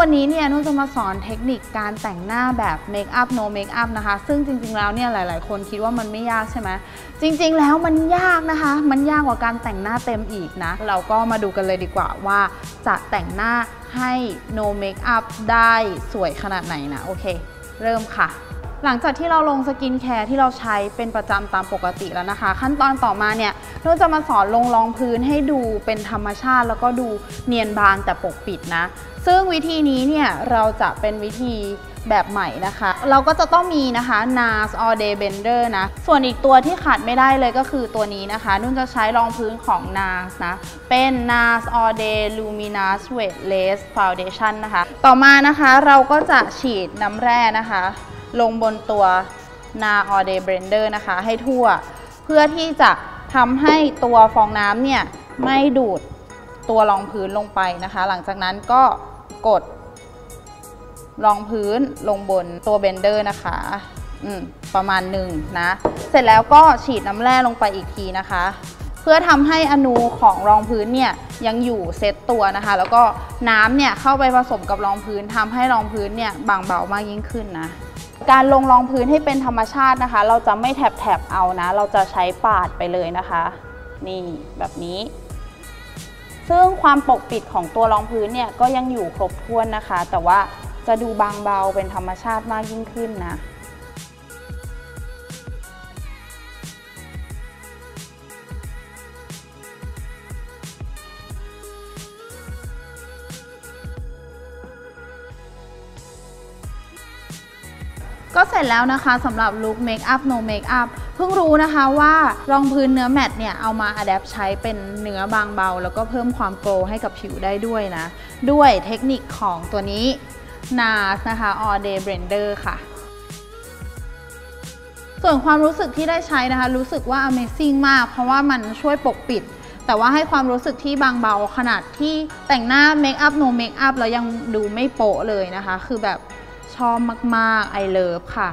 วันนี้เนี่ยนุ่นจะมาสอนเทคนิคการแต่งหน้าแบบเมคอัพโนเมคอัพนะคะ ซึ่งจริงๆแล้วเนี่ยหลายๆ คนคิดว่ามันไม่ยากใช่ไหมจริงๆแล้วมันยากนะคะ มันยากกว่าการแต่งหน้าเต็มอีกนะ เราก็มาดูกันเลยดีกว่าว่าจะแต่งหน้าให้โนเมคอัพได้สวยขนาดไหนนะ โอเค เริ่มค่ะ หลังจากที่เราลงสกินแคร์ที่เราใช้เป็นประจำตามปกติแล้วนะคะ ขั้นตอนต่อมาเนี่ยเราจะมาสอนลงรองพื้นให้ดูเป็นธรรมชาติ แล้วก็ดูเนียนบางแต่ปกปิดนะ ซึ่งวิธีนี้เนี่ยเราจะเป็นวิธีแบบใหม่นะคะ เราก็จะต้องมีนะคะ NARS All Day Blender นะ ส่วนอีกตัวที่ขาดไม่ได้เลยก็คือตัวนี้นะคะ นุ่นจะใช้รองพื้นของ NARS นะ เป็น NARS All Day Luminous Weightless Foundation นะคะ ต่อมานะคะเราก็จะฉีดน้ำแร่นะคะ ลงบนตัวนา All Day Blender นะคะ ให้ทั่ว เพื่อที่จะทำให้ตัวฟองน้ำเนี่ยไม่ดูดตัวรองพื้นลงไปนะคะ หลังจากนั้นก็กดรองพื้นลงบนตัวเบนเดอร์นะคะประมาณหนึ่งนะ เสร็จแล้วก็ฉีดน้ำแร่ลงไปอีกทีนะคะ เพื่อทำให้อนูของรองพื้นเนี่ยยังอยู่เซตตัวนะคะ แล้วก็น้ำเนี่ยเข้าไปผสมกับรองพื้นทำให้รองพื้นเนี่ยบางเบามากยิ่งขึ้นนะ การลงรองพื้นให้เป็นธรรมชาตินะคะ เราจะไม่แถบๆเอานะ เราจะใช้ปาดไปเลยนะคะ นี่แบบนี้ ซึ่งความปกปิดของตัวรองพื้นเนี่ยก็ยังอยู่ครบถ้วนนะคะ แต่ว่าจะดูบางเบาเป็นธรรมชาติมากยิ่งขึ้นนะ ก็เสร็จแล้วนะคะสำหรับลุคเมคอัพโนเมคอัพเพิ่งรู้นะคะว่ารองพื้นเนื้อแมตต์เนี่ยเอามาอัดแอปใช้เป็นเนื้อบางเบา แล้วก็เพิ่มความโกลให้กับผิวได้ด้วยนะ ด้วยเทคนิคของตัวนี้ NARS นะคะ All Day Blender ค่ะส่วนความรู้สึกที่ได้ใช้นะคะ รู้สึกว่า Amazing มาก เพราะว่ามันช่วยปกปิด แต่ว่าให้ความรู้สึกที่บางเบาขนาดที่แต่งหน้าเมคอัพโนเมคอัพแล้วยังดูไม่โปะเลยนะคะ คือแบบ ชอบมากๆไอเลิฟค่ะ